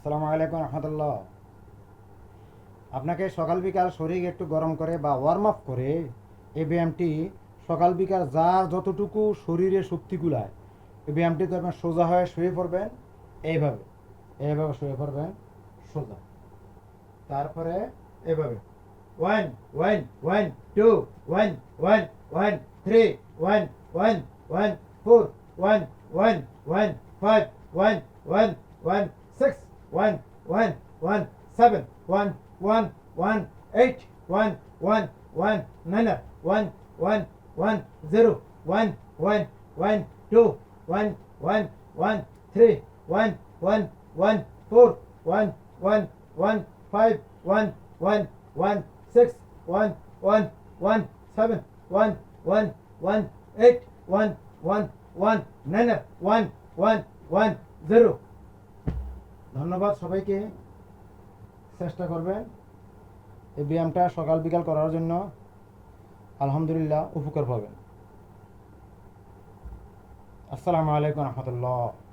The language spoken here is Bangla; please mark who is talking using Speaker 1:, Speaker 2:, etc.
Speaker 1: আসসালামু আলাইকুম রহমতুল্লাহ। আপনাকে সকাল বিকাল শরীর একটু গরম করে বা ওয়ার্ম আপ করে এই ব্যায়ামটি সকাল বিকাল যার যতটুকু শরীরে শক্তি কুলায়, এই ব্যায়ামটিতে আপনার সোজা হয়ে শুয়ে পড়বেন, এইভাবে এইভাবে শুয়ে পড়বেন, সোজা। তারপরে এভাবে। One one one two one one one three one one one four one one one five one one one six one, one, one, seven, one, one, one, eight, one, one, one, nine, one, one, one, zero, one, one, one, two, one, one, one, three, one, one, one, four, one, one, one, five, one, one, one, six, one, one, one, seven, one, one, one, eight, one, one, one, nine, one, one, one, zero. ধন্যবাদ সবাইকে। চেষ্টা করবেন এই ব্যায়ামটা সকাল বিকাল করার জন্য। আলহামদুলিল্লাহ, উপকার পাবেন। আসসালামু আলাইকুম রহমতুল্লাহ।